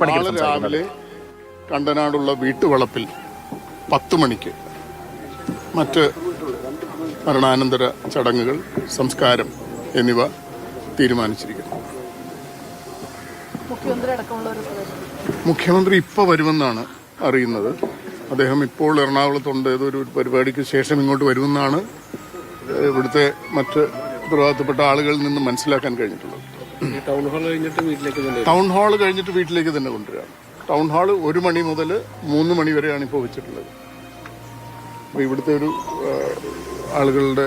പണിക്കർ നാളെ രാവിലെ കണ്ടനാടുള്ള വീട്ടുവളപ്പിൽ പത്ത് മണിക്ക് മറ്റ് മരണാനന്തര ചടങ്ങുകൾ സംസ്കാരം എന്നിവ തീരുമാനിച്ചിരിക്കുന്നു. മുഖ്യമന്ത്രി ഇപ്പൊ ഒരു മുഖ്യമന്ത്രി ഇപ്പോൾ വരുമെന്നാണ് അറിയുന്നത്. അദ്ദേഹം ഇപ്പോൾ എറണാകുളത്തുണ്ട് ഏതൊരു പരിപാടിക്ക് ശേഷം ഇങ്ങോട്ട് വരുമെന്നാണ് ഇവിടുത്തെ മറ്റ് ഉത്തരവാദിത്തപ്പെട്ട ആളുകളിൽ നിന്ന് മനസ്സിലാക്കാൻ കഴിഞ്ഞിട്ടുള്ളത്. ടൗൺ ഹാൾ കഴിഞ്ഞിട്ട് വീട്ടിലേക്ക് തന്നെ ടൗൺ ഹാൾ കഴിഞ്ഞിട്ട് വീട്ടിലേക്ക് തന്നെ കൊണ്ടുവരികയാണ് ടൗൺ ഹാൾ ഒരു മണി മുതൽ മൂന്ന് മണി വരെയാണ് ഇപ്പോൾ വെച്ചിട്ടുള്ളത്. അപ്പോൾ ഇവിടുത്തെ ഒരു ആളുകളുടെ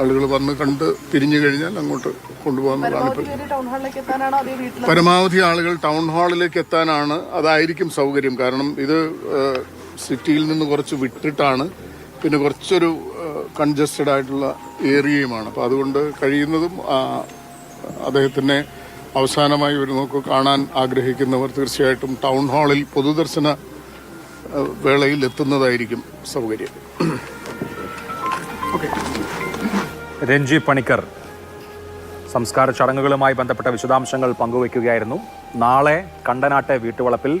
ആളുകൾ വന്ന് കണ്ട് തിരിഞ്ഞു കഴിഞ്ഞാൽ അങ്ങോട്ട് കൊണ്ടുപോകാന്നുള്ളതാണ് ഇപ്പോൾ പരമാവധി ആളുകൾ ടൗൺ ഹാളിലേക്ക് എത്താനാണ് അതായിരിക്കും സൗകര്യം. കാരണം ഇത് സിറ്റിയിൽ നിന്ന് കുറച്ച് വിട്ടിട്ടാണ്. പിന്നെ കുറച്ചൊരു കൺജസ്റ്റഡ് ആയിട്ടുള്ള ഏരിയയുമാണ്. അപ്പോൾ അതുകൊണ്ട് കഴിയുന്നതും ആ, അദ്ദേഹത്തിനെ അവസാനമായി ഒരു നോക്ക് കാണാൻ ആഗ്രഹിക്കുന്നവർ തീർച്ചയായിട്ടും ടൗൺ ഹാളിൽ പൊതുദർശന വേളയിൽ എത്തുന്നതായിരിക്കും സൗകര്യം. രഞ്ജി പണിക്കർ. സംസ്കാര ചടങ്ങുകളുമായി ബന്ധപ്പെട്ട വിശദാംശങ്ങൾ പങ്കുവയ്ക്കുകയായിരുന്നു. നാളെ കണ്ടനാട്ടെ വീട്ടുവളപ്പിൽ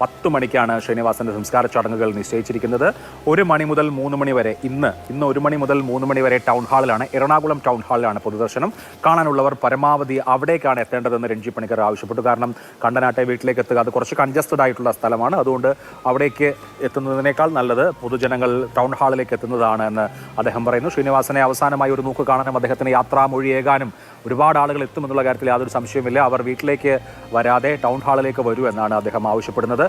പത്ത് മണിക്കാണ് ശ്രീനിവാസന്റെ സംസ്കാര ചടങ്ങുകൾ നിശ്ചയിച്ചിരിക്കുന്നത്. ഒരു മണി മുതൽ മൂന്ന് മണി വരെ ഇന്ന് ഇന്ന് ഒരു മണി മുതൽ മൂന്ന് മണി വരെ ടൗൺ ഹാളിലാണ് എറണാകുളം ടൗൺ ഹാളിലാണ് പൊതുദർശനം. കാണാനുള്ളവർ പരമാവധി അവിടേക്കാണ് എത്തേണ്ടതെന്ന് രഞ്ജി പണിക്കർ ആവശ്യപ്പെട്ടു. കാരണം കണ്ടനാട്ടെ വീട്ടിലേക്ക് എത്തുക അത് കുറച്ച് കൺജസ്റ്റഡ് ആയിട്ടുള്ള സ്ഥലമാണ്. അതുകൊണ്ട് അവിടേക്ക് എത്തുന്നതിനേക്കാൾ നല്ലത് പൊതുജനങ്ങൾ ടൗൺ ഹാളിലേക്ക് എത്തുന്നതാണ് എന്ന് അദ്ദേഹം പറയുന്നു. ശ്രീനിവാസനെ അവസാനമായി ഒരു നോക്ക് കാണാനും അദ്ദേഹത്തിന് യാത്രാമൊഴിയേകാനും ഒരുപാട് ആളുകൾ എത്തുമെന്നുള്ള കാര്യത്തിൽ യാതൊരു സംശയവുമില്ല. അവർ വീട്ടിലേക്ക് വരാതെ ടൗൺ ഹാളിലേക്ക് വരൂ എന്നാണ് അദ്ദേഹം ആവശ്യപ്പെടുന്നത്.